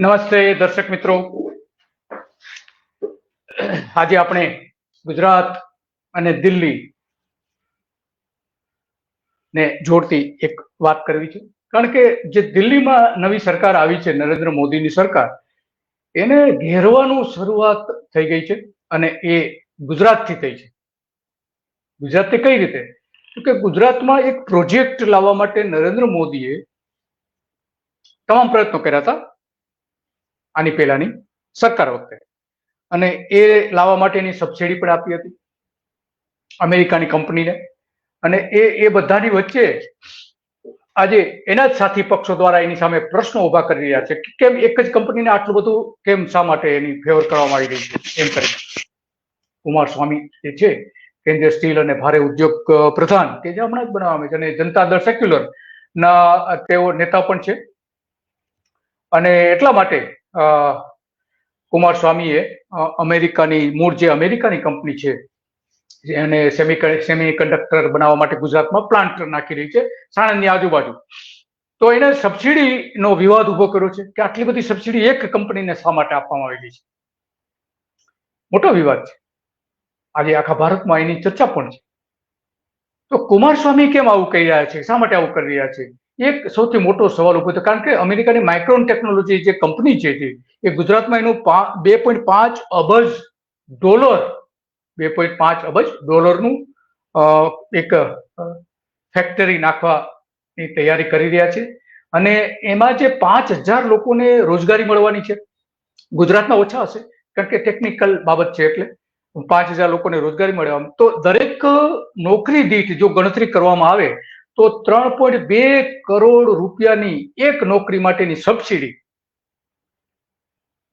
નમસ્તે દર્શક મિત્રો. આજે આપણે ગુજરાત અને દિલ્હી ને જોડતી એક વાત કરવી છે. કારણ કે જે દિલ્હીમાં નવી સરકાર આવી છે, નરેન્દ્ર મોદીની સરકાર, એને ઘેરવાનું શરૂઆત થઈ ગઈ છે અને એ ગુજરાતથી થઈ છે. ગુજરાતથી કઈ રીતે? કે ગુજરાતમાં એક પ્રોજેક્ટ લાવવા માટે નરેન્દ્ર મોદીએ તમામ પ્રયત્નો કર્યા હતા. આની પહેલાની સરકાર વખતે. અને એ લાવવા માટેની સબસિડી પણ આપી હતી અમેરિકાની કંપનીને. અને એ એ બધાની વચ્ચે આજે એના જ સાથી પક્ષો દ્વારા એની સામે પ્રશ્નો ઊભા કરી રહ્યા છે કે કેમ એક જ કંપનીને આટલું બધું કેમ શા માટે એની ફેવર કરવામાં આવી રહી છે? એમ કરીને. કુમારસ્વામી જે છે, કેન્દ્રીય સ્ટીલ અને ભારે ઉદ્યોગ પ્રધાન, કે જે હમણાં જ બનાવવામાં છે અને જનતા દળ સેક્યુલર ના, તેઓ નેતા પણ છે. અને એટલા માટે કુમારસ્વામીએ અમેરિકાની મૂળ જે અમેરિકાની કંપની છે, એને સેમી સેમી કન્ડક્ટર બનાવવા માટે ગુજરાતમાં પ્લાન્ટ નાખી રહી છે, સાણંદની આજુબાજુ. તો એને સબસિડીનો વિવાદ ઊભો કર્યો છે કે આટલી બધી સબસિડી એક કંપનીને શા માટે આપવામાં આવેલી છે? મોટો વિવાદ છે. આજે આખા ભારતમાં એની ચર્ચા પણ છે. તો કુમારસ્વામી કેમ આવું કહી રહ્યા છે? શા માટે આવું કરી રહ્યા છે? એક સૌથી મોટો સવાલ ઊભો થયો. કારણ કે અમેરિકાની માઇક્રોન ટેકનોલોજી જે કંપની છે એ ગુજરાતમાં એનું બે પોઈન્ટ પાંચ અબજ ડોલર બે પોઈન્ટ પાંચ અબજ ડોલરનું એક ફેક્ટરી નાખવાની તૈયારી કરી રહ્યા છે. અને એમાં જે પાંચ હજાર લોકોને રોજગારી મળવાની છે, ગુજરાતમાં ઓછા હશે, કારણ કે ટેકનિકલ બાબત છે એટલે. પાંચ હજાર લોકોને રોજગારી મળે તો દરેક નોકરી દીઠ જો ગણતરી કરવામાં આવે તો ત્રણ પોઈન્ટ બે કરોડ રૂપિયાની એક નોકરી માટેની સબસિડી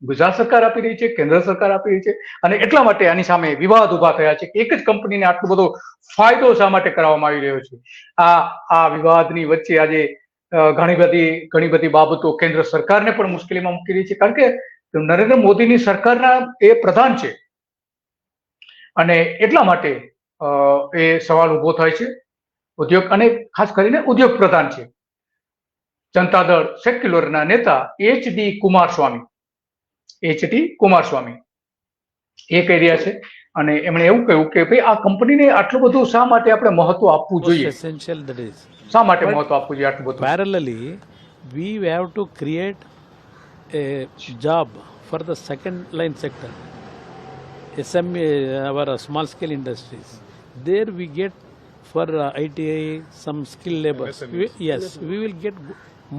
ગુજરાત સરકાર આપી રહી છે, કેન્દ્ર સરકાર આપી રહી છે અને એટલા માટે આની સામે વિવાદ ઊભા થયા છે કે એક જ કંપનીને આટલો બધો ફાયદો શા માટે કરાવવામાં આવી રહ્યો છે? આ આ વિવાદની વચ્ચે આજે ઘણી બધી ઘણી બધી બાબતો કેન્દ્ર સરકારને પણ મુશ્કેલીમાં મૂકી રહી છે કારણ કે નરેન્દ્ર મોદીની સરકારના એ પ્રધાન છે અને એટલા માટે એ સવાલ ઊભો થાય છે. ઉદ્યોગ અને ખાસ કરીને ઉદ્યોગ પ્રધાન છે. જનતા દળ સેક્યુલરના નેતા H D Kumaraswamy. H D Kumaraswamy. એ કહી રહ્યા છે અને એમણે એવું કહ્યું કે ભાઈ આ કંપનીને આટલું બધું શા માટે આપણે મહત્વ આપવું જોઈએ? એસેન્શિયલ that ઇઝ શા માટે મહત્વ આપવું જોઈએ આટલું બધું? Parallelly we have to create a job for the second line sector SME, our small scale industries there we get for uh, ITI some skilled labor. We- yes, we will get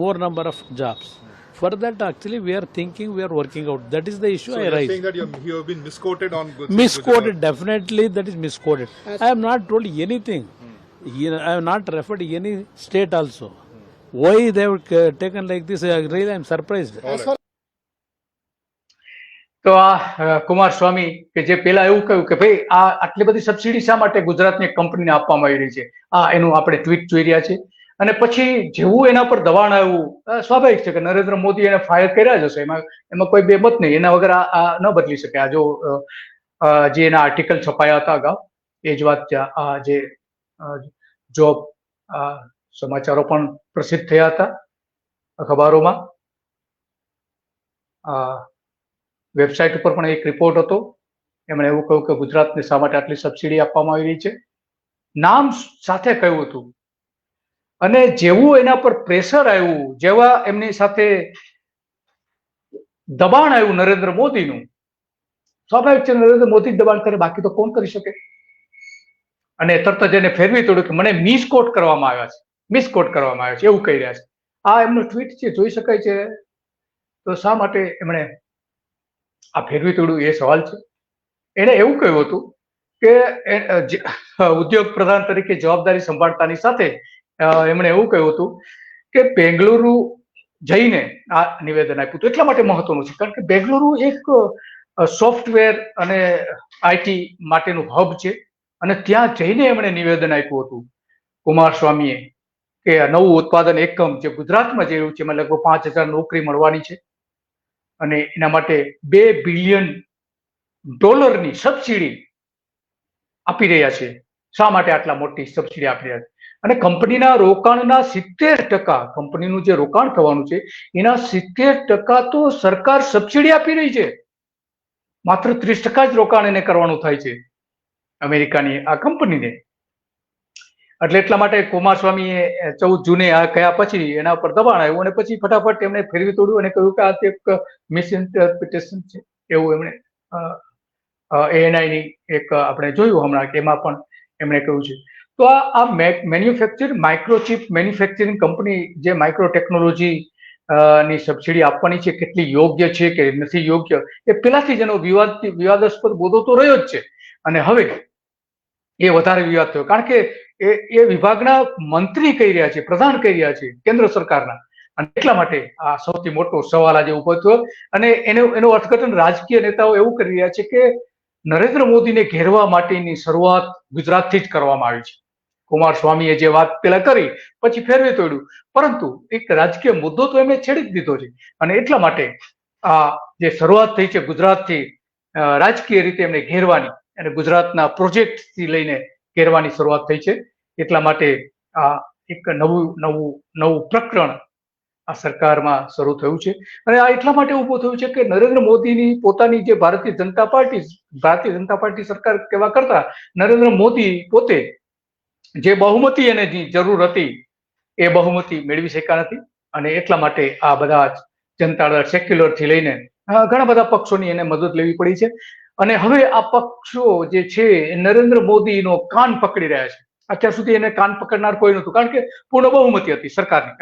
more number of jobs. For that, actually, we are thinking, we are working out. That is the issue So I you're saying that you have, you have been misquoted on Guj- misquoted definitely that is misquoted. I have not told anything. You know, i have not referred any state also. Why they have uh, taken like this uh, really i'm surprised તો આ કુમાર સ્વામી કે જે પેલા એવું કહ્યું કે ભાઈ આ આટલી બધી સબસિડી શા માટે ગુજરાતની કંપનીને આપવામાં આવી રહી છે? આ એનું આપણે ટ્વીટ જોઈ રહ્યા છે અને પછી જેવું એના પર દબાણ આવ્યું સ્વાભાવિક છે કે નરેન્દ્ર મોદી એને ફાયર કર્યા જ હશે. એમાં એમાં કોઈ બેબત નહીં. એના વગર આ ન બદલી શકે. આ જો જે એના આર્ટિકલ છપાયા હતા અગાઉ, એ જ વાત. આ જે જોબ સમાચારો પણ પ્રસિદ્ધ થયા હતા અખબારોમાં. આ વેબસાઇટ ઉપર પણ એક રિપોર્ટ હતો. એમણે એવું કહ્યું કે ગુજરાતને શા માટે આટલી સબસિડી આપવામાં આવી રહી છે? નામ સાથે કહ્યું હતું. અને જેવું એના પર પ્રેશર આવ્યું, જેવા એમની સાથે દબાણ આવ્યું નરેન્દ્ર મોદીનું, સ્વાભાવિક છે નરેન્દ્ર મોદી દબાણ કરે, બાકી તો કોણ કરી શકે? અને તરત જ એને ફેરવી તોડ્યું કે મને મિસકોટ કરવામાં આવ્યા છે. મિસકોટ કરવામાં આવ્યા છે, એવું કહી રહ્યા છે. આ એમનું ટ્વીટ છે, જોઈ શકાય છે. તો શા માટે એમણે આ ફેરવી તોડ્યું એ સવાલ છે. એણે એવું કહ્યું હતું કે ઉદ્યોગ પ્રધાન તરીકે જવાબદારી સંભાળતાની સાથે એમણે એવું કહ્યું હતું કે બેંગલુરુ જઈને આ નિવેદન આપ્યું હતું. એટલા માટે મહત્વનું છે, કારણ કે બેંગલુરુ એક સોફ્ટવેર અને આઈટી માટેનું હબ છે અને ત્યાં જઈને એમણે નિવેદન આપ્યું હતું કુમારસ્વામીએ કે નવું ઉત્પાદન એકમ જે ગુજરાતમાં જઈ રહ્યું છે, એમાં લગભગ પાંચ હજાર નોકરી મળવાની છે. અને એના માટે બે બિલિયન ડોલરની સબસિડી આપી રહ્યા છે. શા માટે આટલા મોટી સબસિડી આપી રહ્યા છે? અને કંપનીના રોકાણના સિત્તેર ટકા, કંપનીનું જે રોકાણ થવાનું છે, એના સિત્તેર ટકા તો સરકાર સબસિડી આપી રહી છે. માત્ર ત્રીસ ટકા જ રોકાણ એને કરવાનું થાય છે. અમેરિકાની આ કંપનીને એટલે એટલા માટે કુમારસ્વામીએ ચૌદ જૂને આ કયા પછી એના ઉપર દબાણ આવ્યું અને પછી ફટાફટ એમણે ફેરવી તોડ્યું અને કહ્યું કે આ એક મિસઇન્ટરપ્રિટેશન છે. એવું એમણે એએનઆઈની એક આપણે જોયું હમણાં કે એમાં પણ એમણે કહ્યું છે. તો આ આ મેન્યુફેક્ચર, માઇક્રોચિપ મેન્યુફેક્ચરિંગ કંપની જે માઇક્રો ટેકનોલોજી ની સબસિડી આપવાની છે, કેટલી યોગ્ય છે કે નથી યોગ્ય, એ પેલાથી જ એનો વિવાદ, વિવાદાસ્પદ બોધો તો રહ્યો જ છે. અને હવે એ વધારે વિવાદ થયો. કારણ કે એ એ વિભાગના મંત્રી કહી રહ્યા છે, પ્રધાન કહી રહ્યા છે કેન્દ્ર સરકારના. અને એટલા માટે આ સૌથી મોટો સવાલ આજે ઊભો થયો. અને એનો, એનું અર્થઘટન રાજકીય નેતાઓ એવું કરી રહ્યા છે કે નરેન્દ્ર મોદીને ઘેરવા માટેની શરૂઆત ગુજરાતથી જ કરવામાં આવી છે. કુમારસ્વામીએ જે વાત પેલા કરી, પછી ફેરવી તોડ્યું. પરંતુ એક રાજકીય મુદ્દો તો એમણે છેડી જ દીધો છે. અને એટલા માટે આ જે શરૂઆત થઈ છે ગુજરાતથી રાજકીય રીતે એમને ઘેરવાની અને ગુજરાતના પ્રોજેક્ટથી લઈને ઘેરવાની શરૂઆત થઈ છે. એટલા માટે આ એક નવું નવું નવું પ્રકરણ આ સરકારમાં શરૂ થયું છે. અને આ એટલા માટે ઉભું થયું છે કે નરેન્દ્ર મોદીની પોતાની જે ભારતીય જનતા પાર્ટી, ભારતીય જનતા પાર્ટી સરકાર કેવા કરતા નરેન્દ્ર મોદી પોતે જે બહુમતી એને જરૂર હતી એ બહુમતી મેળવી શક્યા નથી. અને એટલા માટે આ બધા જનતા દળ સેક્યુલરથી લઈને ઘણા બધા પક્ષોની એને મદદ લેવી પડી છે. અને હવે આ પક્ષો જે છે નરેન્દ્ર મોદીનો કાન પકડી રહ્યા છે. અત્યાર સુધી એને કાન પકડનાર કોઈ નહોતું, કારણ કે પૂર્ણ બહુમતી હતી સરકારની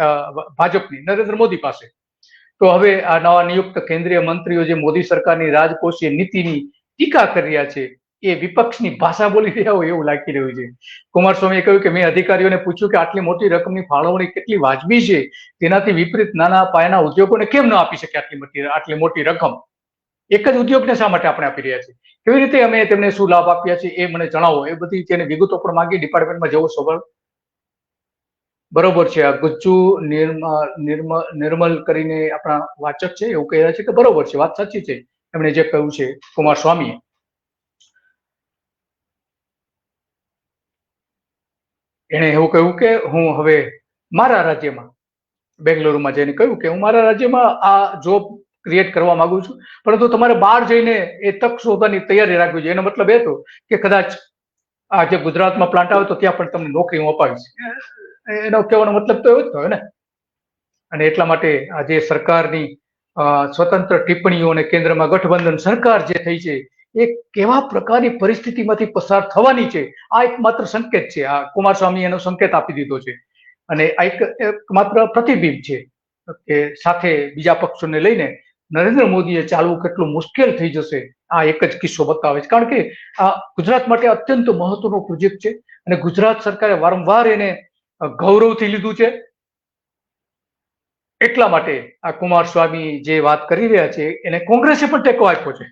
ભાજપની, નરેન્દ્ર મોદી પાસે. તો હવે આ નવા નિયુક્ત કેન્દ્રીય મંત્રીઓ જે મોદી સરકારની રાજકોષીય નીતિની ટીકા કરી રહ્યા છે, એ વિપક્ષની ભાષા બોલી રહ્યા હોય એવું લાગી રહ્યું છે. કુમારસ્વામીએ કહ્યું કે, મેં અધિકારીઓને પૂછ્યું કે આટલી મોટી રકમની ફાળવણી કેટલી વાજબી છે? તેનાથી વિપરીત નાના પાયાના ઉદ્યોગોને કેમ ન આપી શકે આટલી મોટી આટલી મોટી રકમ? એક જ ઉદ્યોગને શા માટે આપણે આપી રહ્યા છીએ? કેવી રીતે અમે તેમને શું લાભ આપ્યા છે એ મને જણાવો. એ બધી તેને વિગતો પણ માંગી ડિપાર્ટમેન્ટમાં જવો સવાલ. બરોબર છે. આ ગુજ્જુ નિર્મલ કરીને આપણા વાચક છે, એવું કહી રહ્યા છે કે બરોબર છે, વાત સાચી છે. એમણે જે કહ્યું છે કુમાર સ્વામીએ એણે એવું કહ્યું કે, હું હવે મારા રાજ્યમાં, બેંગલુરુમાં જઈને કહ્યું કે, હું મારા રાજ્યમાં આ જોબ ક્રિએટ કરવા માંગુ છું. પરંતુ તમારે બહાર જઈને એ તક શોધવાની તૈયારી રાખવી જોઈએ. એનો મતલબ એ હતો કે કદાચ આ જે ગુજરાતમાં પ્લાન્ટ આવે તો ત્યાં પણ તમને નોકરી હું અપાવીશ. એનો કહેવાનો મતલબ તો એવો જ થયો ને. અને એટલા માટે આ જે સરકારની સ્વતંત્ર ટિપ્પણીઓ અને કેન્દ્રમાં ગઠબંધન સરકાર જે થઈ છે, એ કેવા પ્રકારની પરિસ્થિતિમાંથી પસાર થવાની છે, આ એક માત્ર સંકેત છે. આ કુમારસ્વામી એનો સંકેત આપી દીધો છે. અને આ એક માત્ર પ્રતિબિંબ છે. કે સાથે બીજા પક્ષોને લઈને નરેન્દ્ર મોદીએ ચાલવું કેટલું મુશ્કેલ થઈ જશે, આ એક જ કિસ્સો બતાવે છે. કારણ કે આ ગુજરાત માટે અત્યંત મહત્વનો પ્રોજેક્ટ છે અને ગુજરાત સરકારે વારંવાર એને ગૌરવથી લીધું છે. એટલા માટે આ કુમારસ્વામી જે વાત કરી રહ્યા છે, એને કોંગ્રેસે પણ ટેકો આપ્યો છે.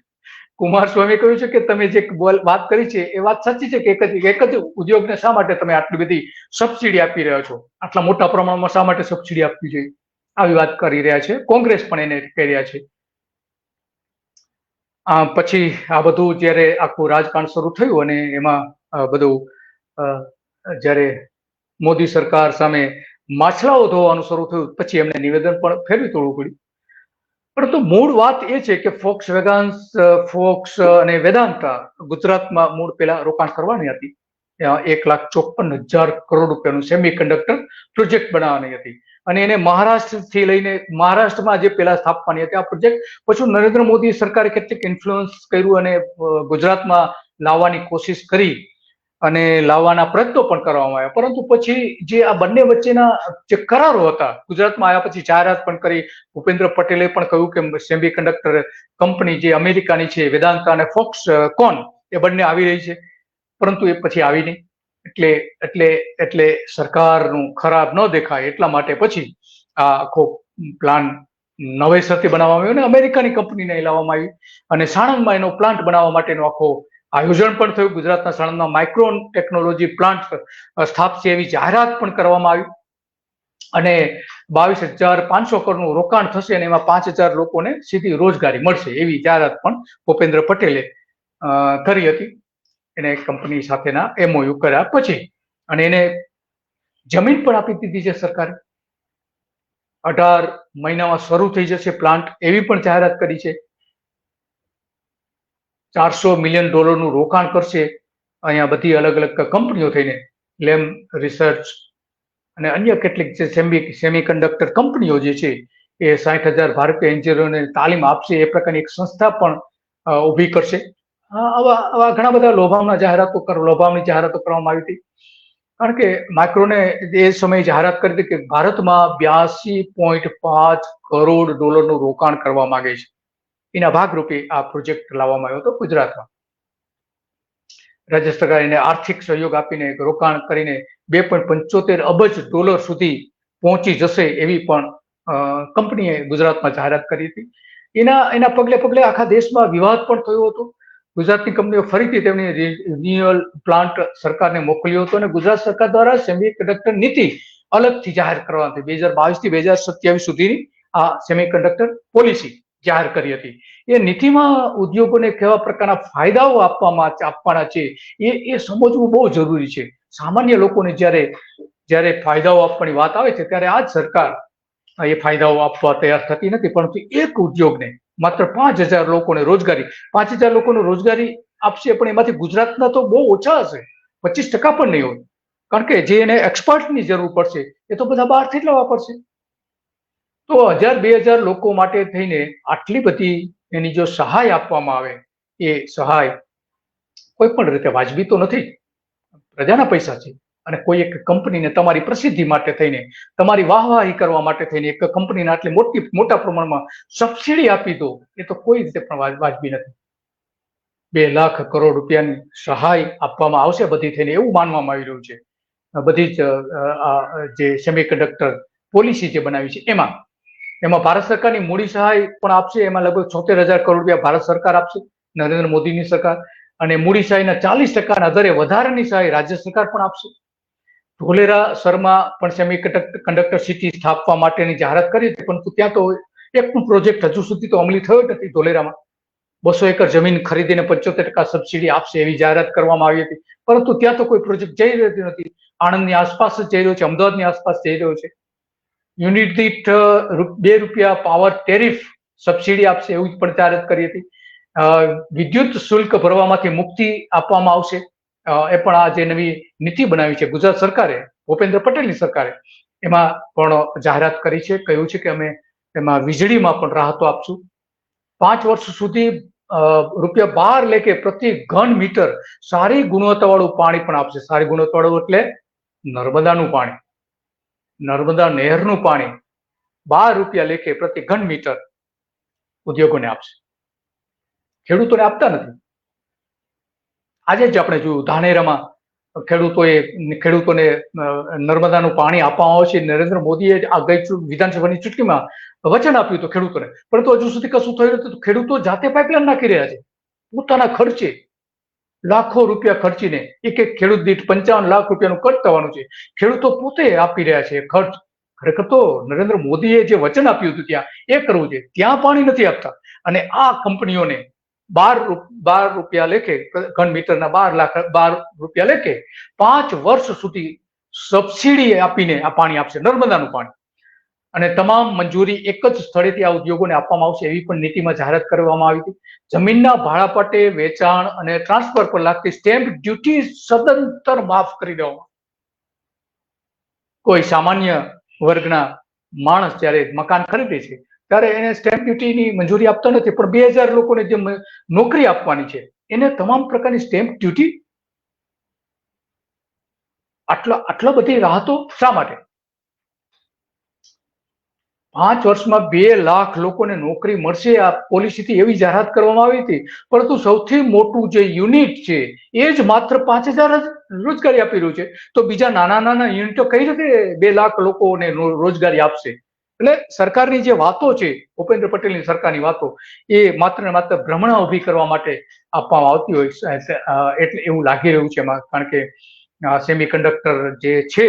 કુમારસ્વામીએ કહ્યું છે કે તમે જે વાત કરી છે, એ વાત સાચી છે કે એક જ એક જ ઉદ્યોગને શા માટે તમે આટલી બધી સબસિડી આપી રહ્યા છો? આટલા મોટા પ્રમાણમાં શા માટે સબસિડી આપવી જોઈએ? આવી વાત કરી રહ્યા છે. કોંગ્રેસ પણ એને કહી રહ્યા છે. આ પછી આ બધું જ્યારે આખું રાજકારણ શરૂ થયું અને એમાં બધું જ્યારે મોદી સરકાર સામે માછલાઓ ધોવાનું શરૂ થયું, પછી એમને નિવેદન પણ ફેરવી તોડવું પડ્યું. પરંતુ મૂળ વાત એ છે કે ફોક્સ વેગાન્સ ફોક્સ અને વેદાંતા ગુજરાતમાં મૂળ પેલા રોકાણ કરવાની હતી. એક લાખ ચોપન હજાર કરોડ રૂપિયાનું સેમી કન્ડક્ટર પ્રોજેક્ટ બનાવવાની હતી. અને એને મહારાષ્ટ્રથી લઈને મહારાષ્ટ્રમાં જે પેલા સ્થાપવાની હતી આ પ્રોજેક્ટ પછી નરેન્દ્ર મોદી સરકારે કેટલીક ઇન્ફ્લુઅન્સ કર્યું અને ગુજરાતમાં લાવવાની કોશિશ કરી અને લાવવાના પ્રયત્નો પણ કરવામાં આવ્યા. પરંતુ પછી જે આ બંને વચ્ચેના જે કરારો હતા, ગુજરાતમાં આવ્યા પછી જાહેરાત પણ કરી. ભૂપેન્દ્ર પટેલે પણ કહ્યું કે સેમી કન્ડક્ટર કંપની જે અમેરિકાની છે, વેદાંતા અને ફોક્સ કોન, એ બંને આવી રહી છે. પરંતુ એ પછી આવી નહીં. એટલે એટલે એટલે સરકારનું ખરાબ ન દેખાય એટલા માટે પછી આ આખો પ્લાન નવેસરથી બનાવવામાં આવ્યો અને અમેરિકાની કંપનીને લાવવામાં આવી. અને સાણંદમાં એનો પ્લાન્ટ બનાવવા માટેનો આખો આયોજન પણ થયું. ગુજરાતના સાણંદમાં માઇક્રોન ટેકનોલોજી પ્લાન્ટ સ્થાપશે એવી જાહેરાત પણ કરવામાં આવી. અને બાવીસ હજાર પાંચસો કરોડનું રોકાણ થશે અને એમાં પાંચ હજાર લોકોને સીધી રોજગારી મળશે એવી જાહેરાત પણ ભૂપેન્દ્ર પટેલે કરી હતી. એને કંપની સાથેના એમઓયુ કર્યા પછી અને એને જમીન પણ આપી દીધી છે સરકારે. અઢાર મહિનામાં શરૂ થઈ જશે પ્લાન્ટ એવી પણ જાહેરાત કરી છે. ચારસો મિલિયન ડોલરનું રોકાણ કરશે. અહીંયા બધી અલગ અલગ કંપનીઓ થઈને લેમ રિસર્ચ અને અન્ય કેટલીક જે સેમી સેમી કન્ડક્ટર કંપનીઓ જે છે, એ સાઠ હજાર ભારતીય એન્જિનિયરોને તાલીમ આપશે. એ પ્રકારની એક સંસ્થા પણ ઊભી કરશે. આવા આવા ઘણા બધા લોભામના જાહેરાતો કર લોભામણી જાહેરાતો કરવામાં આવી હતી. કારણ કે માઇક્રોને એ સમયે જાહેરાત કરી હતી કે ભારતમાં બ્યાસી પોઈન્ટ પાંચ કરોડ ડોલરનું રોકાણ કરવા માંગે છે. એના ભાગરૂપે આ પ્રોજેક્ટ લાવવામાં આવ્યો હતો ગુજરાતમાં. રાજ્ય સરકાર એને આર્થિક સહયોગ આપીને રોકાણ કરીને બે પોઈન્ટ પંચોતેર અબજ ડોલર સુધી પહોંચી જશે એવી પણ કંપનીએ ગુજરાતમાં જાહેરાત કરી હતી. એના એના પગલે પગલે આખા દેશમાં વિવાદ પણ થયો હતો. ગુજરાતની કંપનીઓ ફરીથી તેમની રિન્યુઅલ પ્લાન્ટ સરકારને મોકલ્યો હતો અને ગુજરાત સરકાર દ્વારા સેમી કંડક્ટર નીતિ અલગથી જાહેર કરવાની હતી. બે હજાર બાવીસથી બે હજાર સત્યાવીસ સુધીની આ સેમી કંડક્ટર પોલિસી જાહેર કરી હતી. એ નીતિમાં ઉદ્યોગોને કેવા પ્રકારના ફાયદાઓ આપવામાં આપવાના છે, એ એ સમજવું બહુ જરૂરી છે. સામાન્ય લોકોને જ્યારે જ્યારે ફાયદાઓ આપવાની વાત આવે છે, ત્યારે આ જ સરકાર એ ફાયદાઓ આપવા તૈયાર થતી નથી, પરંતુ એક ઉદ્યોગને માત્ર પાંચ હજાર લોકોને રોજગારી. પાંચ હજાર લોકોને રોજગારી આપશે પણ એમાંથી ગુજરાતના તો બહુ ઓછા હશે. પચીસ ટકા પણ નહીં હોય. કારણ કે જે એને એક્સપર્ટની જરૂર પડશે, એ તો બધા બહારથી જ લાવવા પડશે. તો હજાર, બે હજાર લોકો માટે થઈને આટલી બધી એની જો સહાય આપવામાં આવે, એ સહાય કોઈ પણ રીતે વાજબી તો નથી. પ્રજાના પૈસા છે. અને કોઈ એક કંપનીને તમારી પ્રસિદ્ધિ માટે થઈને, તમારી વાહવાહી કરવા માટે થઈને એક કંપનીને આટલી મોટી, મોટા પ્રમાણમાં સબસિડી આપી દો, એ તો કોઈ રીતે પણ વાજબી નથી. બે લાખ કરોડ રૂપિયાની સહાય આપવામાં આવશે બધી થઈને એવું માનવામાં આવી રહ્યું છે. બધી જ જે સેમિકન્ડક્ટર પોલિસી જે બનાવી છે, એમાં. એમાં ભારત સરકારની મૂડી સહાય પણ આપશે, એમાં લગભગ છોતેર હજાર કરોડ રૂપિયા ભારત સરકાર આપશે, નરેન્દ્ર મોદીની સરકાર. અને મૂડી સહાયના ચાલીસ ટકાના દરે વધારાની સહાય રાજ્ય સરકાર પણ આપશે. ધોલેરા, શર્મા પણ સેમી કંડક્ટર સિટી સ્થાપવા માટેની જાહેરાત કરી હતી, પરંતુ ત્યાં તો એક પણ પ્રોજેક્ટ હજુ સુધી તો અમલી થયો જ નથી ધોલેરામાં. બસો એકર જમીન ખરીદીને પંચોતેર ટકા સબસિડી આપશે એવી જાહેરાત કરવામાં આવી હતી. પરંતુ ત્યાં તો કોઈ પ્રોજેક્ટ જઈ રહ્યો નથી. આણંદની આસપાસ જ જઈ રહ્યો છે, અમદાવાદની આસપાસ જઈ રહ્યો છે. યુનિટ દીઠ બે રૂપિયા પાવર ટેરિફ સબસિડી આપશે એવું પણ જાહેરાત કરી હતી. વિદ્યુત શુલ્ક ભરવામાંથી મુક્તિ આપવામાં આવશે. એ પણ આ જે નવી નીતિ બનાવી છે ગુજરાત સરકારે, ભૂપેન્દ્ર પટેલની સરકારે, એમાં પણ જાહેરાત કરી છે, કહ્યું છે કે અમે એમાં વીજળીમાં પણ રાહતો આપશું. પાંચ વર્ષ સુધી રૂપિયા બાર લેખે પ્રતિ ઘન મીટર સારી ગુણવત્તાવાળું પાણી પણ આપશે. સારી ગુણવત્તાવાળું એટલે નર્મદાનું પાણી. નર્મદા નહેરનું પાણી બાર રૂપિયા લેખે પ્રતિ ઘન મીટર ઉદ્યોગોને આપશે. ખેડૂતોને આપતા નથી. આજે જ આપણે જોયું, ધાનેરામાં ખેડૂતોએ, ખેડૂતોને નર્મદાનું પાણી આપવામાં આવશે. નરેન્દ્ર મોદીએ આ ગઈ વિધાનસભાની ચૂંટણીમાં વચન આપ્યું હતું ખેડૂતોને. પરંતુ હજુ સુધી કશું થયું નથી. ખેડૂતો જાતે પાઇપલાઇન નાખી રહ્યા છે. પોતાના ખર્ચે, લાખો રૂપિયા ખર્ચીને એક એક ખેડૂત દીઠ પંચાવન લાખ રૂપિયાનું ખર્ચ થવાનું છે. ખેડૂતો પોતે આપી રહ્યા છે ખર્ચ. ખરેખર તો નરેન્દ્ર મોદીએ જે વચન આપ્યું હતું ત્યાં, એ કરવું છે ત્યાં પાણી નથી આપતા. અને આ કંપનીઓને બાર બાર રૂપિયા લેખે, ઘન મીટરના બાર લાખ, બાર રૂપિયા લેખે પાંચ વર્ષ સુધી સબસિડી આપીને આ પાણી આપશે, નર્મદાનું પાણી. અને તમામ મંજૂરી એક જ સ્થળેથી આ ઉદ્યોગોને આપવામાં આવશે એવી પણ નીતિમાં જાહેરાત કરવામાં આવી હતી. જમીનના ભાડાપટે વેચાણ અને ટ્રાન્સફર પર લાગતી સ્ટેમ્પ ડ્યુટી સદંતર માફ કરી દેવામાં. કોઈ સામાન્ય વર્ગના માણસ જ્યારે મકાન ખરીદે છે ત્યારે એને સ્ટેમ્પ ડ્યુટીની મંજૂરી આપતા નથી. પણ બે હજાર લોકોને જે નોકરી આપવાની છે, એને તમામ પ્રકારની સ્ટેમ્પ ડ્યુટી આટલા આટલા બધી રાહતો શા માટે? પાંચ વર્ષમાં બે લાખ લોકોને નોકરી મળશે, આ પોલિસીથી એવી જાહેરાત કરવામાં આવી હતી. પરંતુ સૌથી મોટું જે યુનિટ છે, એ જ માત્ર પાંચ હજાર જ રોજગારી આપી રહ્યું છે. તો બીજા નાના નાના યુનિટો કઈ રીતે બે લાખ લોકોને રોજગારી આપશે? એટલે સરકારની જે વાતો છે ભૂપેન્દ્ર પટેલની સરકારની વાતો, એ માત્ર ને માત્ર ભ્રમણા ઊભી કરવા માટે આપવામાં આવતી હોય એટલે એવું લાગી રહ્યું છે એમાં. કારણ કે સેમી કંડક્ટર જે છે,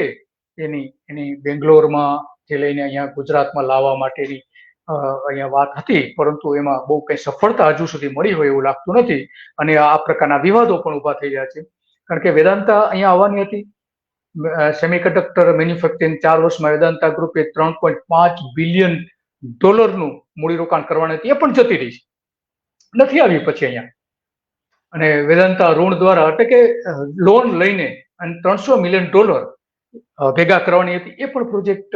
એની એની બેંગ્લોરમાં જે લઈને અહીંયા ગુજરાતમાં લાવવા માટેની અહીંયા વાત હતી, પરંતુ એમાં બહુ કંઈ સફળતા હજુ સુધી મળી હોય એવું લાગતું નથી. અને આ પ્રકારના વિવાદો પણ ઊભા થઈ રહ્યા છે. કારણ કે વેદાંતા અહીંયા આવવાની હતી સેમિકન્ડક્ટર મેન્યુફેક્ચરિંગ ચાર વર્ષમાં વેદાંતા ગ્રુપે ત્રણ પોઈન્ટ પાંચ બિલિયન ડોલરનું મૂડીરોકાણ કરવાની હતી. એ પણ જતી રહી છે. નથી આવી પછી અહીંયા. અને વેદાંતા ઋણ દ્વારા એટલે કે લોન લઈને અને ત્રણસો મિલિયન ડોલર ભેગા કરવાની હતી. એ પણ પ્રોજેક્ટ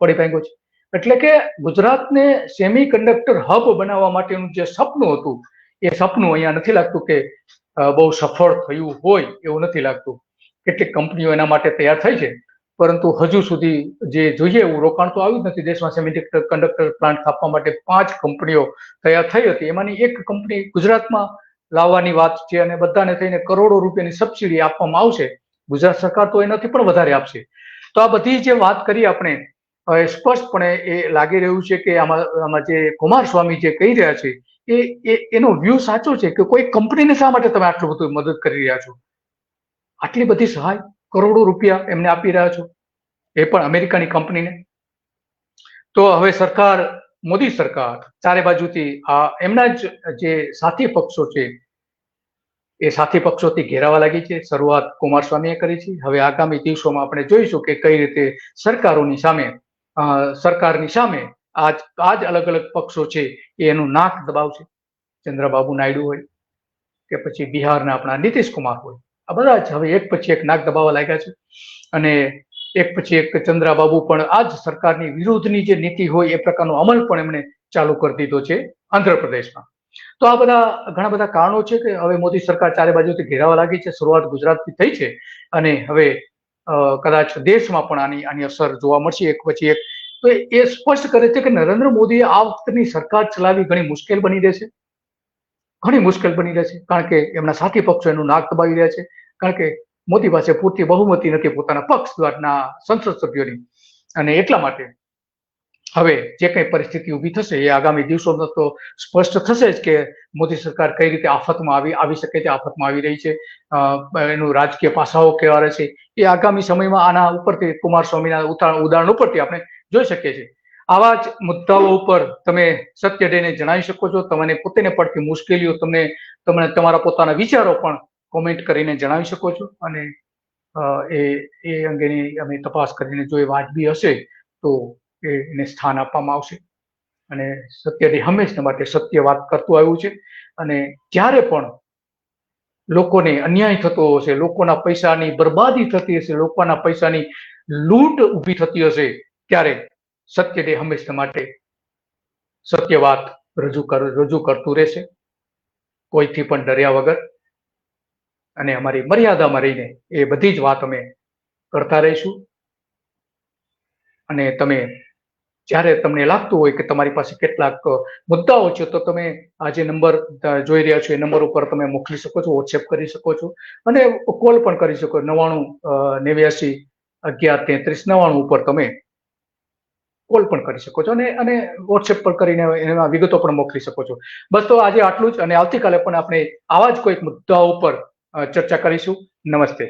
પડી ભાંગ્યો છે. એટલે કે ગુજરાતને સેમી કન્ડક્ટર હબ બનાવવા માટેનું જે સપનું હતું, એ સપનું અહીંયા નથી લાગતું કે બહુ સફળ થયું હોય એવું નથી લાગતું. કેટલીક કંપનીઓ એના માટે તૈયાર થઈ છે. પરંતુ હજુ સુધી જે જોઈએ એવું રોકાણ તો આવ્યું જ નથી. દેશમાં સેમી કંડક્ટર પ્લાન્ટ સ્થાપવા માટે પાંચ કંપનીઓ તૈયાર થઈ હતી. એમાંની એક કંપની ગુજરાતમાં લાવવાની વાત છે અને બધાને થઈને કરોડો રૂપિયાની સબસિડી આપવામાં આવશે. ગુજરાત સરકાર તો એનાથી પણ વધારે આપશે. તો આ બધી જે વાત કરી આપણે સ્પષ્ટપણે એ લાગી રહ્યું છે કે આમાં આમાં જે કુમારસ્વામી જે કહી રહ્યા છે, એ એ, એનો વ્યૂ સાચો છે કે કોઈ કંપનીને શા માટે તમે આટલું બધું મદદ કરી રહ્યા છો? આટલી બધી સહાય કરોડો રૂપિયા એમને આપી રહ્યા છો? એ પણ અમેરિકાની કંપનીને? તો હવે સરકાર, મોદી સરકાર, ચારે બાજુથી આ એમના જ જે સાથી પક્ષો છે, એ સાથી પક્ષોથી ઘેરાવા લાગી છે. શરૂઆત કુમારસ્વામીએ કરી છે. હવે આગામી દિવસોમાં આપણે જોઈશું કે કઈ રીતે સરકારોની સામે સરકારની સામે આજ આ જ અલગ અલગ પક્ષો છે એ એનું નાક દબાવશે. ચંદ્રબાબુ નાયડુ હોય કે પછી બિહારના આપણા નીતિશ કુમાર હોય. આ બધા જ હવે એક પછી એક નાક દબાવવા લાગ્યા છે. અને એક પછી એક ચંદ્રાબાબુ પણ આ જ સરકારની વિરુદ્ધની જે નીતિ હોય એ પ્રકારનો અમલ પણ એમણે ચાલુ કરી દીધો છે આંધ્રપ્રદેશમાં. તો આ બધા ઘણા બધા કારણો છે કે હવે મોદી સરકાર ચારે બાજુથી ઘેરાવા લાગી છે, શરૂઆત ગુજરાતથી થઈ છે અને હવે કદાચ દેશમાં પણ આની આની અસર જોવા મળશે એક પછી એક. તો એ સ્પષ્ટ કરે છે કે નરેન્દ્ર મોદીએ આ વખતની સરકાર ચલાવવી ઘણી મુશ્કેલ બની રહેશે ઘણી મુશ્કેલ બની રહે છે, કારણ કે એમના સાથી પક્ષો એનું નાક દબાવી રહ્યા છે, કારણ કે મોદી પાસે પૂરતી બહુમતી નથી પોતાના પક્ષ દ્વારના સંસદ સભ્યોની. અને એટલા માટે હવે જે કંઈ પરિસ્થિતિ ઊભી થશે એ આગામી દિવસોમાં તો સ્પષ્ટ થશે જ કે મોદી સરકાર કઈ રીતે આફતમાં આવી આવી શકે છે આફતમાં આવી રહી છે. એનું રાજકીય પાસાઓ કેવા રહે છે એ આગામી સમયમાં આના ઉપરથી કુમારસ્વામીના સ્વામીના ઉદાહરણ ઉપરથી આપણે જોઈ શકીએ છીએ. આવા જ મુદ્દાઓ ઉપર તમે સત્ય ડેને જણાવી શકો છો. તમને પોતેને પડતી મુશ્કેલીઓ તમને તમને તમારા પોતાના વિચારો પણ કોમેન્ટ કરીને જણાવી શકો છો. અને એ એ અંગેની અમે તપાસ કરીને જો એ વાજબી હશે તો એને સ્થાન આપવામાં આવશે. અને સત્યથી હંમેશા માટે સત્ય વાત કરતું આવ્યું છે. અને જ્યારે પણ લોકોને અન્યાય થતો હશે, લોકોના પૈસાની બરબાદી થતી હશે, લોકોના પૈસાની લૂંટ ઊભી થતી હશે, ત્યારે સત્ય ડે હંમેશા માટે સત્ય વાત રજૂ કર, રજૂ કરતું રહેશે. કોઈથી પણ ડર્યા વગર અને અમારી મર્યાદામાં રહીને એ બધી જ વાત અમે કરતા રહીશું. અને તમે, જ્યારે તમને લાગતું હોય કે તમારી પાસે કેટલાક મુદ્દાઓ છે, તો તમે આ જે નંબર જોઈ રહ્યા છો, એ નંબર ઉપર તમે મોકલી શકો છો વોટ્સએપ કરી શકો છો. અને કોલ પણ કરી શકો નવાણું નેવ્યાસી અગિયાર, તેત્રીસ નવાણું ઉપર તમે કોલ પણ કરી શકો છો અને અને વોટ્સએપ પર કરીને એમાં વિગતો પણ મોકલી શકો છો. બસ તો આજે આટલું જ અને આવતીકાલે પણ આપણે આવા જ કોઈક મુદ્દાઓ પર ચર્ચા કરીશું. નમસ્તે.